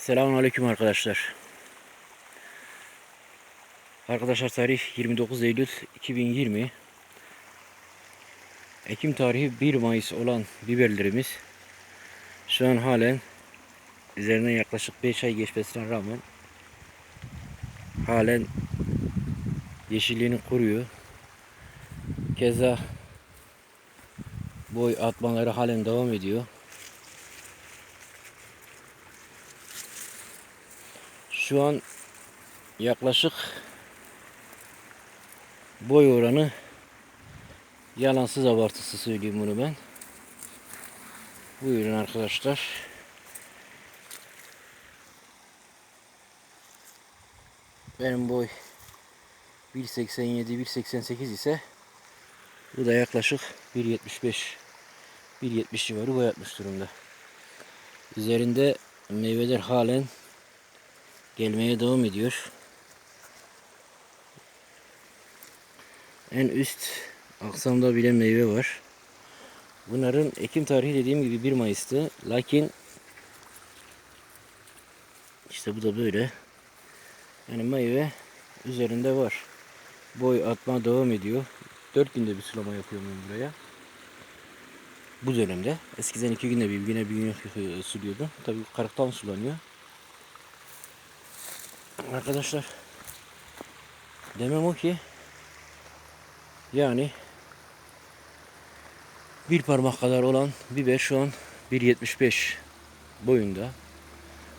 Selamünaleyküm arkadaşlar. Arkadaşlar tarih 29 Eylül 2020. Ekim tarihi 1 Mayıs olan biberlerimiz şu an halen üzerinden yaklaşık 5 ay geçmesine rağmen halen yeşilliğini koruyor. Keza boy atmaları halen devam ediyor. Şu an yaklaşık boy oranı yalansız abartısı söyleyeyim bunu ben. Buyurun arkadaşlar. Benim boy 1.87 1.88 ise bu da yaklaşık 1.75 1.70 civarı boy atmış durumda. Üzerinde meyveler halen gelmeye devam ediyor. En üst aksamda bile meyve var. Bunların ekim tarihi dediğim gibi 1 Mayıs'tı. Lakin işte bu da böyle. Yani meyve üzerinde var. Boy atma devam ediyor. 4 günde bir sulama yapıyorum ben buraya. Bu dönemde. Eskiden 2 günde bir güne bir gün suluyordu. Tabii karıktan sulanıyor. Arkadaşlar demem o ki yani bir parmak kadar olan biber şu an 1.75 boyunda.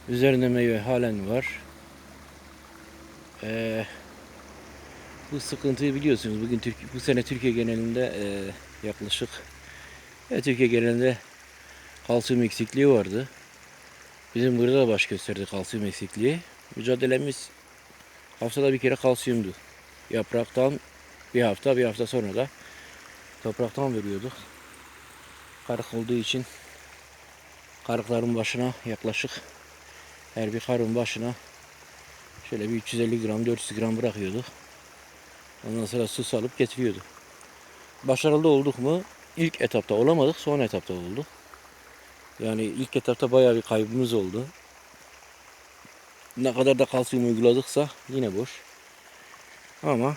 Üzerinde meyve halen var. Ee, bu sıkıntıyı biliyorsunuz. Bugün bu sene Türkiye genelinde e, yaklaşık e, Türkiye genelinde kalsiyum eksikliği vardı. Bizim burada da baş gösterdi kalsiyum eksikliği. Mücadelemiz haftada bir kere kalsiyumdu. Yapraktan bir hafta bir hafta sonra da topraktan veriyorduk. Karık olduğu için karıkların başına yaklaşık her bir karın başına şöyle bir 350 gram 400 gram bırakıyorduk. Ondan sonra su salıp getiriyorduk. Başarılı olduk mu? İlk etapta olamadık, son etapta olduk. Yani ilk etapta bayağı bir kaybımız oldu. Ne kadar da kalsiyum uyguladıksa yine boş. Ama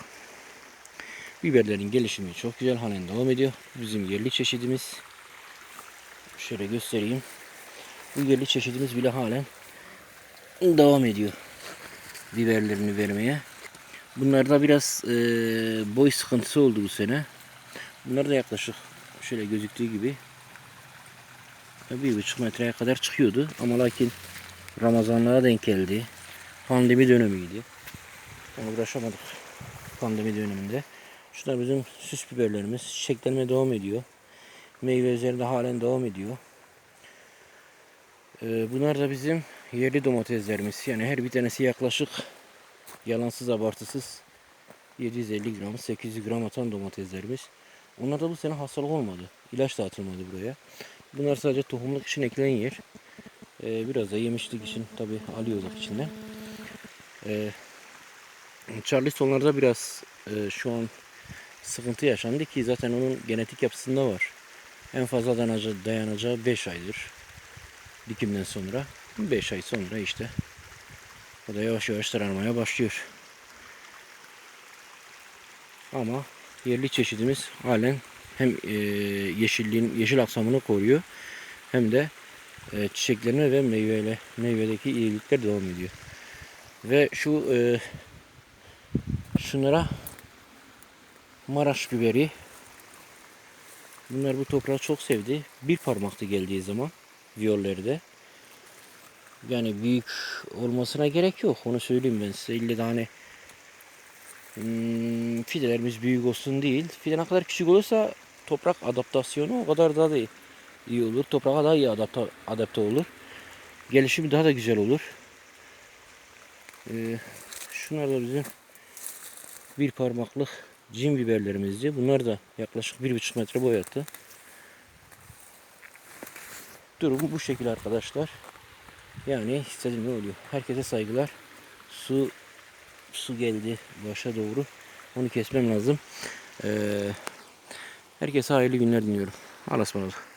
biberlerin gelişimi çok güzel halen devam ediyor. Bizim yerli çeşidimiz. Şöyle göstereyim. Bu yerli çeşidimiz bile halen devam ediyor. Biberlerini vermeye. Bunlarda biraz e, boy sıkıntısı oldu bu sene. Bunlar da yaklaşık şöyle gözüktüğü gibi bir buçuk metreye kadar çıkıyordu. Ama lakin Ramazanlara denk geldi. Pandemi dönemiydi. Yani uğraşamadık pandemi döneminde. Şunlar bizim süs biberlerimiz. Çiçeklenme devam ediyor. Meyve üzerinde halen devam ediyor. Ee, bunlar da bizim yerli domateslerimiz. Yani her bir tanesi yaklaşık yalansız abartısız 750 gram 800 gram atan domateslerimiz. Onlarda bu sene hastalık olmadı. İlaç da atılmadı buraya. Bunlar sadece tohumluk için eklenen yer. Ee, biraz da yemişlik için tabi alıyorduk içinden. Ee, Charleston'larda biraz e, şu an sıkıntı yaşandı ki zaten onun genetik yapısında var. En fazla dayanacağı, dayanacağı 5 aydır. Dikimden sonra. 5 ay sonra işte o da yavaş yavaş sararmaya başlıyor. Ama yerli çeşidimiz halen hem e, yeşilliğin yeşil aksamını koruyor hem de e, çiçeklerine ve meyveyle meyvedeki iyilikler devam ediyor. Ve şu e, şunlara Maraş biberi bunlar bu toprağı çok sevdi. Bir parmaktı geldiği zaman viyollerde. Yani büyük olmasına gerek yok. Onu söyleyeyim ben size. İlle de hani hmm, fidelerimiz büyük olsun değil. Fide ne kadar küçük olursa toprak adaptasyonu o kadar daha da iyi olur. Toprağa daha iyi adapte, adapte olur. Gelişimi daha da güzel olur. Ee, şunlar da bizim bir parmaklık cin biberlerimizdi. Bunlar da yaklaşık bir buçuk metre boy attı. Durum bu şekilde arkadaşlar. Yani istediğim ne oluyor. Herkese saygılar. Su su geldi başa doğru. Onu kesmem lazım. Ee, herkese hayırlı günler diliyorum. Allah'a ısmarladık.